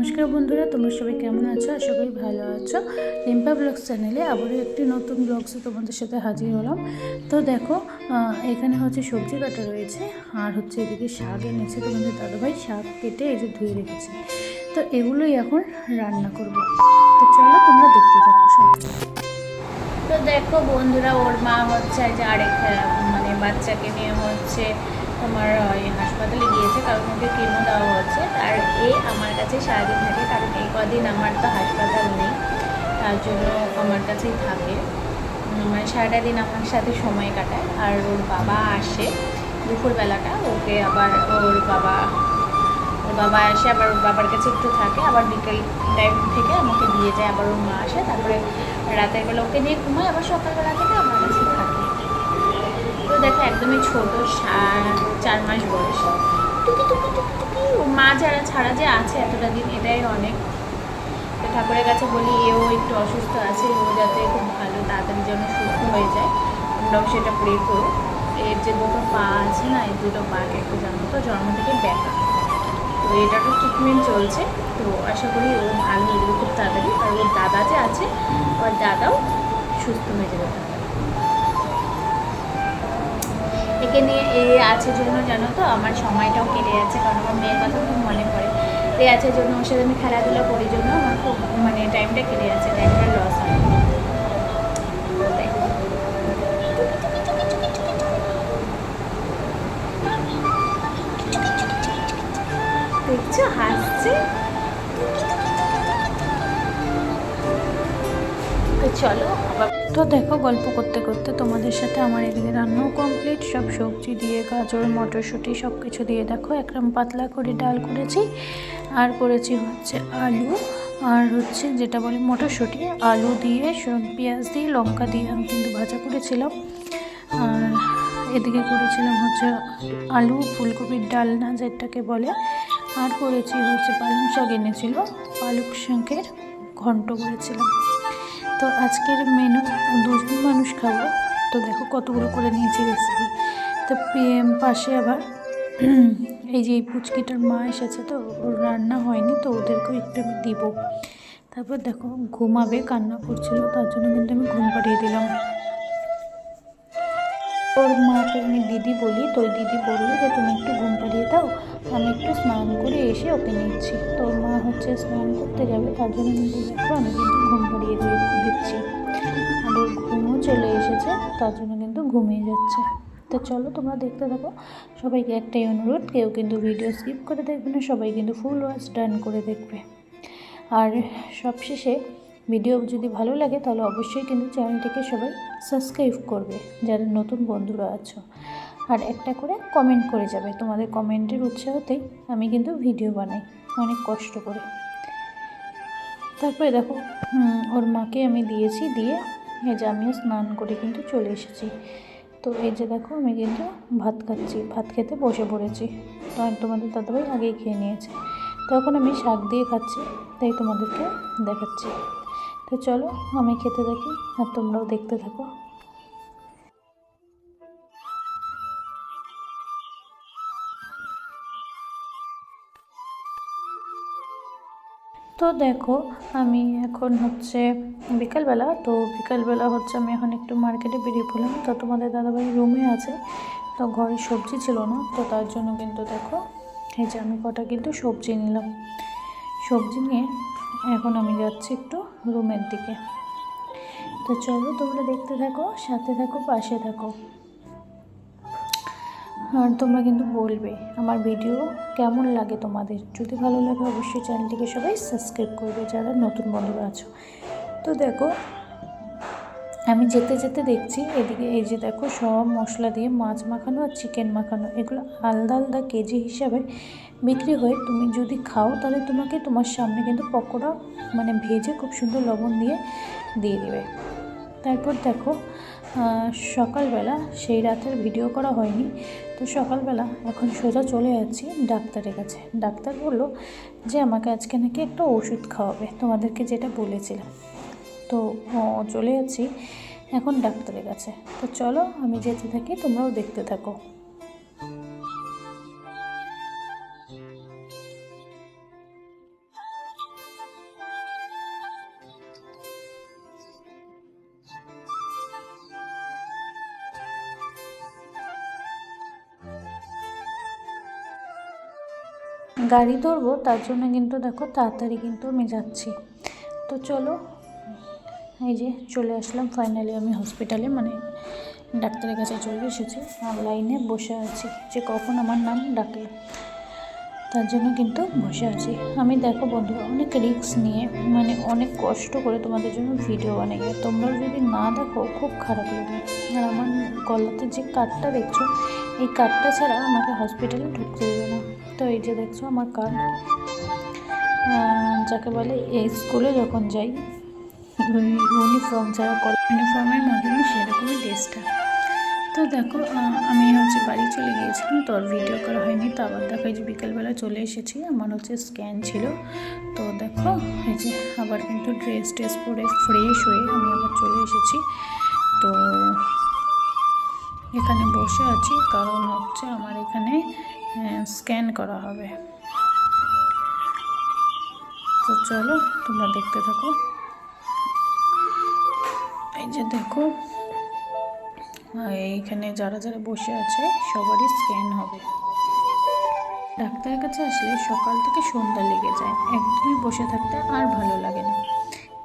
নমস্কার বন্ধুরা, তোমরা সবাই কেমন আছো? আশা করি ভালো আছো। রিম্পা ব্লগস চ্যানেলে আবারও একটি নতুন ব্লগসে তোমাদের সাথে হাজির হলাম। তো দেখো এখানে হচ্ছে সবজি কাটা রয়েছে, আর হচ্ছে এদিকে শাক এনেছে তোমাদের দাদাভাই। শাক কেটে এই যে ধুয়ে রেখেছে। তো এগুলোই এখন রান্না করব। তো চলো তোমরা দেখতে থাকো সব। তো দেখো বন্ধুরা, ওর মা হচ্ছে যে আরেক মানে বাচ্চাকে নিয়ে হচ্ছে তোমার হাসপাতালে গিয়েছে, কারণ ওকে কেমো দেওয়া হচ্ছে। আর এ আমার কাছে সারাদিন থাকে, কারণ এই কদিন আমার তো হাসপাতাল নেই, তার জন্য আমার কাছেই থাকে। মানে সারাটা দিন আমার সাথে সময় কাটায়। আর ওর বাবা আসে দুপুরবেলাটা, ওকে আবার ওর বাবা ওর বাবা আসে, আবার ওর বাবার কাছে একটু থাকে, আবার বিকেল টাইম থেকে আমাকে দিয়ে যায়, আবার ওর মা আসে, তারপরে রাতের বেলা ওকে নিয়ে ঘুমায়, আবার সকালবেলা থেকে আমার কাছে দেখো একদমই ছোট চার মাস বয়স। টুকি টুকি টুকি টুকি মা যারা ছাড়া যে আছে এতটা দিন, এটাই অনেক। তো ঠাকুরের কাছে বলি, এও একটু অসুস্থ আছে, ও যাতে খুব ভালো তাড়াতাড়ি যেন সুস্থ হয়ে যায়। আমরাও সেটা প্রে করি এর যে দুটো পা আছে না, এই দুটো পাকে একটু জানো তো, জন্ম থেকে ব্যথা তো এটারও ট্রিটমেন্ট চলছে। তো আশা করি ও ভালো হয়ে যাবে খুব তাড়াতাড়ি। আর ওর দাদা যে আছে, ওর দাদাও সুস্থ হয়ে যাবে। একে নিয়ে এ আছে জন্য জানো তো? আমার সময়টাও কেটে যাচ্ছে, কারণ আমার মেয়ের কথা খুব মনে পড়ে। এ আছে জন্য ওর সাথে আমি খেলাধুলা করি জন্য আমার খুব মানে টাইমটা কেটে যাচ্ছে টাইমটা লস হয়। দেখছ, হাসছে? চলো তো দেখো, গল্প করতে করতে তোমাদের সাথে আমার এদিকে রান্নাও কমপ্লিট সব সবজি দিয়ে, গাজর, মটরশুঁটি সব কিছু দিয়ে দেখো, একদম পাতলা করে ডাল করেছি, আর করেছি হচ্ছে আলু, আর হচ্ছে যেটা বলে মটরশুঁটি, আলু দিয়ে পেঁয়াজ দিয়ে, লঙ্কা দিয়ে আমি কিন্তু ভাজা করেছিলাম, আর এদিকে করেছিলাম হচ্ছে আলু, ফুলকপির ডালনা যেটাকে বলে, আর করেছি হচ্ছে পালং শাক এনেছিল পালক শাকের ঘন্ট করেছিলাম। তো আজকের মেনু দুজন মানুষ খাব। তো দেখো কতগুলো করে নিয়েছি রেসিপি তো পাশে আবার এই যে এই পুচকিটার মা এসেছে তো, ওর রান্না হয়নি তো ওদেরকেও একটু আমি দিব। তারপর দেখো ঘুমাবে, কান্না করছিল, তার জন্য কিন্তু আমি ঘুম পাঠিয়ে দিলাম। ওর মাকে আমি দিদি বলি, তো ওই দিদি বলল যে তুমি একটু ঘুম পাড়িয়ে দাও আমি একটু স্নান করে এসে ওকে নিচ্ছি। তো ওর মা হচ্ছে স্নান করতে যাবে, তার জন্য কিন্তু আমি কিন্তু ঘুম পাড়িয়ে দিয়ে দিচ্ছি। আর ওর ঘুমও চলে এসেছে, তার জন্য কিন্তু ঘুমিয়ে যাচ্ছে। তো চলো তোমরা দেখতে থাকো। সবাইকে একটাই অনুরোধ, কেউ কিন্তু ভিডিও স্কিপ করে দেখবে না, সবাই কিন্তু ফুল ওয়াচ ডান করে দেখবে। আর সবশেষে ভিডিও যদি ভালো লাগে তাহলে অবশ্যই কিন্তু চ্যানেলটিকে সবাই সাবস্ক্রাইব করবে, যারা নতুন বন্ধুরা আছো। আর একটা করে কমেন্ট করে যাবে। তোমাদের কমেন্টের উৎসাহতেই আমি কিন্তু ভিডিও বানাই, অনেক কষ্ট করে। তারপরে দেখো ওর মাকে আমি দিয়েছি, দিয়ে এই যে আমিও স্নান করে কিন্তু চলে এসেছি। তো এই যে দেখো, আমি কিন্তু ভাত খাচ্ছি, ভাত খেতে বসে পড়েছি। তো তোমাদের দাদাভাই আগেই খেয়ে নিয়েছে। তখন আমি শাক দিয়ে খাচ্ছি, তাই তোমাদেরকে দেখাচ্ছি। তো চলো, আমি খেতে থাকি, আর তোমরাও দেখতে থাকো। তো দেখো, আমি এখন হচ্ছে বিকালবেলা, তো বিকালবেলা হচ্ছে আমি এখন একটু মার্কেটে বেরিয়ে পড়লাম। তো তোমাদের দাদাভাই রুমে আছে, তো ঘরে সবজি ছিল না, তো তার জন্য কিন্তু দেখো, এই যে আমি কটা কিন্তু সবজি নিলাম। সবজি নিয়ে এখন আমি যাচ্ছি একটু রুমের দিকে। তো চলো তোমরা দেখতে থাকো, সাথে থাকো, পাশে থাকো। আর তোমরা কিন্তু বলবে আমার ভিডিও কেমন লাগে তোমাদের। যদি ভালো লাগে অবশ্যই চ্যানেলটিকে সবাই সাবস্ক্রাইব করবে, যারা নতুন বন্ধুরা আছো। তো দেখো, আমি যেতে যেতে দেখছি, এদিকে এই যে দেখো, সব মশলা দিয়ে মাছ মাখানো আর চিকেন মাখানো। এগুলো আলাদা আলাদা কেজি হিসাবে বিক্রি হয়ে। তুমি যদি খাও, তাহলে তোমাকে তোমার সামনে কিন্তু পকোড়া মানে ভেজে খুব সুন্দর লবণ দিয়ে দিয়ে দেবে। তারপর দেখো সকালবেলা, সেই রাতের ভিডিও করা হয়নি। তো সকালবেলা এখন সোজা চলে যাচ্ছি ডাক্তারের কাছে। ডাক্তার বলল যে, আমাকে আজকে নাকি একটা ওষুধ খাওয়াবে। তোমাদেরকে যেটা বলেছিলাম। তো চলে যাচ্ছি এখন ডাক্তারের কাছে। তো চলো, আমি যেতে থাকি, তোমরাও দেখতে থাকো। গাড়ি ধরবো, তার জন্য কিন্তু দেখো তাড়াতাড়ি কিন্তু আমি যাচ্ছি। তো চলো, এই যে চলে আসলাম। ফাইনালি আমি হসপিটালে মানে ডাক্তারের কাছে চলে এসেছি। লাইনে বসে আছি যে কখন আমার নাম ডাকে। তার জন্য কিন্তু বসে আছি। আমি দেখো বন্ধুরা, অনেক রিস্ক নিয়ে মানে অনেক কষ্ট করে তোমাদের জন্য ভিডিও বানাই তোমরাও যদি না দেখো, খুব খারাপ লাগে। আর আমার গলাতে যে কার্ডটা দেখছ, এই কার্ডটা ছাড়া আমাকে হসপিটালে ঢুকতে দেবে না। তো এই যে দেখছ আমার কার্ড। যাকে বলে এই স্কুলে যখন যাই ইউনিফর্ম যারা ইউনিফর্মের মতনই সেরকমই ড্রেসটা তো দেখো আমি হচ্ছে বাড়ি চলে গিয়েছিলাম, তো ভিডিও করা হয়নি, তো আবার দেখো এই যে বিকেলবেলা চলে এসেছি, আমার হচ্ছে স্ক্যান ছিল। তো দেখো, এই যে আবার কিন্তু ড্রেস ট্রেস পরে ফ্রেশ হয়ে আমি আবার চলে এসেছি। তো এখানে বসে আছি, কারণ হচ্ছে আমার এখানে স্ক্যান করা হবে। তো চলো, তোমরা দেখতে থাকো। এই যে দেখো এইখানে যারা যারা বসে আছে, সবারই স্ক্যান হবে। ডাক্তারের কাছে আসলে সকাল থেকে সন্ধ্যা লেগে যায়। একদমই বসে থাকতে আর ভালো লাগে না।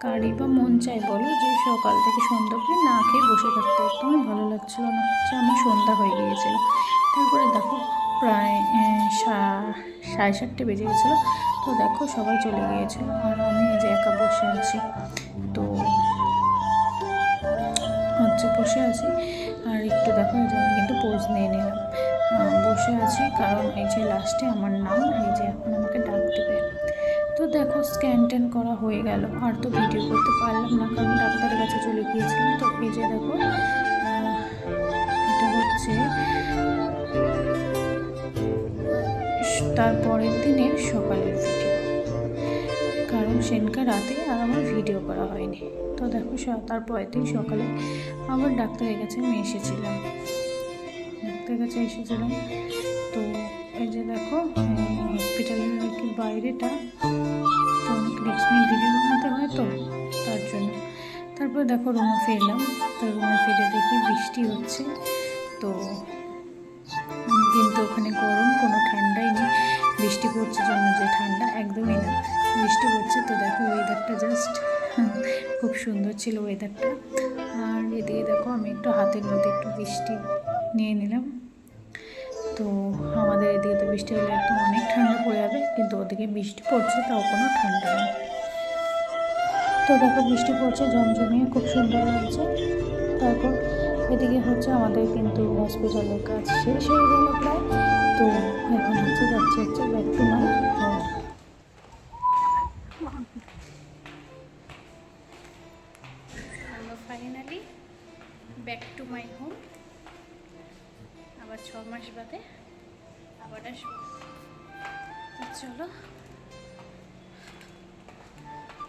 কারই বা মন চায় বলো যে সকাল থেকে সন্ধ্যা অবধি না খেয়ে বসে থাকতে। একদমই ভালো লাগছিল না যে আমার সন্ধ্যা হয়ে গিয়েছিল। তারপরে দেখো প্রায় সাড়ে সাতটে বেজে গেছিল। তো দেখো সবাই চলে গিয়েছিল আর আমি এই যে একা বসে আছি। তো হচ্ছে বসে আছি, আর একটু দেখো যে আমি কিন্তু পোজ নিয়ে নিলাম। বসে আছি কারণ এই যে লাস্টে আমার নাম, এই যে এখন আমাকে ডাক দেবে। তো দেখো স্ক্যান ট্যান করা হয়ে গেল, আর তো ভিডিও করতে পারলাম না, কারণ ডাক্তারের কাছে চলে গিয়েছিলাম। তো এই যে দেখো এটা হচ্ছে তারপরের দিনের সকালের ভিডিও কারণ সেদিনকার রাতে আর আমার ভিডিও করা হয়নি। তো দেখো, স- তারপরের দিন সকালে আবার ডাক্তারের কাছে আমি এসেছিলাম। ডাক্তারের কাছে এসেছিলাম। তো এই যে দেখো হসপিটালের আর কি বাইরেটা, তো অনেক রিক্স নিয়ে ভিডিও বানাতে হয় তো, তার জন্য। তারপর দেখো রুমে ফিরলাম। তো রুমে ফিরে দেখি বৃষ্টি হচ্ছে। তো কিন্তু ওখানে গরম, কোনো ঠান্ডাই নেই। বৃষ্টি পড়ছে জন্য যে ঠান্ডা, একদমই না। বৃষ্টি পড়ছে তো দেখো ওয়েদারটা জাস্ট খুব সুন্দর ছিল ওয়েদারটা আর এদিকে দেখো আমি একটু হাতের মধ্যে একটু বৃষ্টি নিয়ে নিলাম। তো আমাদের এদিকে তো বৃষ্টি হলে একদম অনেক ঠান্ডা পড়ে যাবে, কিন্তু ওদিকে বৃষ্টি পড়ছে, তাও কোনো ঠান্ডা নেই। তো দেখো বৃষ্টি পড়ছে, ঝমঝমিয়ে খুব সুন্দর লাগছে। তারপর এদিকে হচ্ছে আমাদের কিন্তু হসপিটালের কাজ শেষ হয়ে গেল প্রায়। তো এখন হচ্ছে যাচ্ছে হচ্ছে আমরা finally back to my home আবার ছ মাস বাদে আবার আসব। চলো।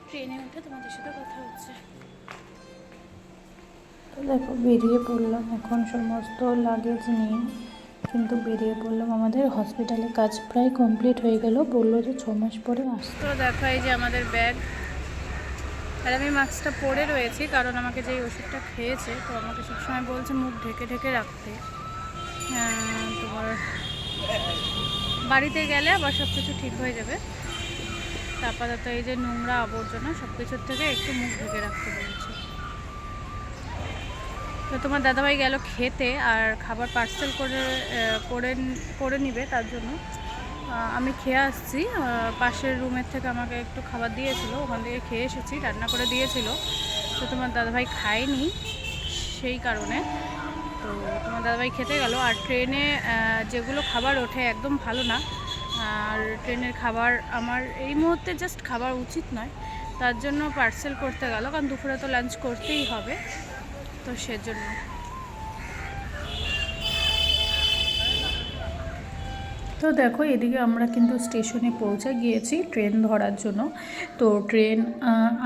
ট্রেনে উঠে তোমাদের সাথে কথা হচ্ছে। তো দেখো, বেরিয়ে পড়লাম। এখন সমস্ত লাগেজ নিয়ে কিন্তু বেরিয়ে পড়লাম আমাদের হসপিটালে কাজ প্রায় কমপ্লিট হয়ে গেল। বলল যে ছ মাস পরে আসতে। তো দেখো, এই যে আমাদের ব্যাগ আর আমি মাস্কটা পরে রয়েছি, কারণ আমাকে যেই ওষুধটা খেয়েছে, তো আমাকে সবসময় বলছে মুখ ঢেকে ঢেকে রাখতে। তোমার বাড়িতে গেলে আবার সব কিছু ঠিক হয়ে যাবে। আপাতত এই যে নোংরা আবর্জনা সব কিছুর থেকে একটু মুখ ঢেকে রাখতে বলেছে। তো তোমার দাদাভাই গেল খেতে আর খাবার পার্সেল করে করে করে নিবে তার জন্য। আমি খেয়ে আসছি। পাশের রুমের থেকে আমাকে একটু খাবার দিয়েছিল, ওখান থেকে খেয়ে এসেছি, রান্না করে দিয়েছিল। তো তোমার দাদাভাই খায়নি সেই কারণে। তো তোমার দাদাভাই খেতে গেল। আর ট্রেনে যেগুলো খাবার ওঠে একদম ভালো না। আর ট্রেনের খাবার আমার এই মুহূর্তে জাস্ট খাবার উচিত নয়। তার জন্য পার্সেল করতে গেল। কারণ দুপুরে তো লাঞ্চ করতেই হবে। তো সেজন্য। তো দেখো, এদিকে আমরা কিন্তু স্টেশনে পৌঁছে গিয়েছি ট্রেন ধরার জন্য। তো ট্রেন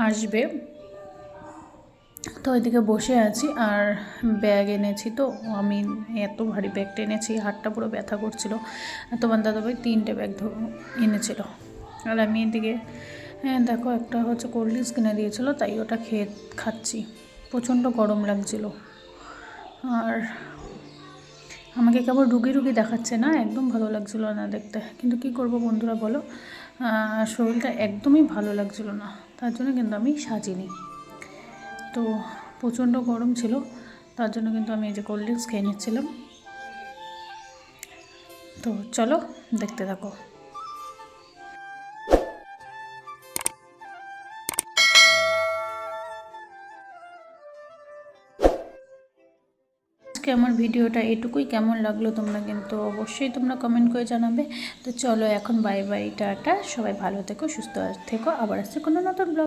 আসবে। তো এদিকে বসে আছি আর ব্যাগ এনেছি তো। আমি এত ভারী ব্যাগটা এনেছি, হাতটা পুরো ব্যথা করছিল। তোমার দাদাভাই তিনটে ব্যাগ এনেছিল। আর আমি এদিকে হ্যাঁ দেখো একটা হচ্ছে কোল্ড ড্রিঙ্কস কিনে দিয়েছিলো, তাই ওটা খেয়ে খাচ্ছি। প্রচণ্ড গরম লাগছিল। আর আমাকে কেবল রুগী রুগী দেখাচ্ছে না, একদম ভালো লাগছিল না দেখতে। কিন্তু কি করব বন্ধুরা বলো? শরীরটা একদমই ভালো লাগছিল না, তার জন্য কিন্তু আমি সাজিনি। তো প্রচণ্ড গরম ছিল, তার জন্য কিন্তু আমি এই যে কোল্ড ড্রিঙ্কস খেয়ে নিচ্ছিলাম। তো চলো দেখতে থাকো। আজকে আমার ভিডিওটা এটুকুই। কেমন লাগল তোমরা কিন্তু অবশ্যই তোমরা কমেন্ট করে জানাবে। তো চলো এখন বাই বাই টাটা। সবাই ভালো থেকো, সুস্থ থেকো। আবার আসছে কোনো নতুন ব্লগ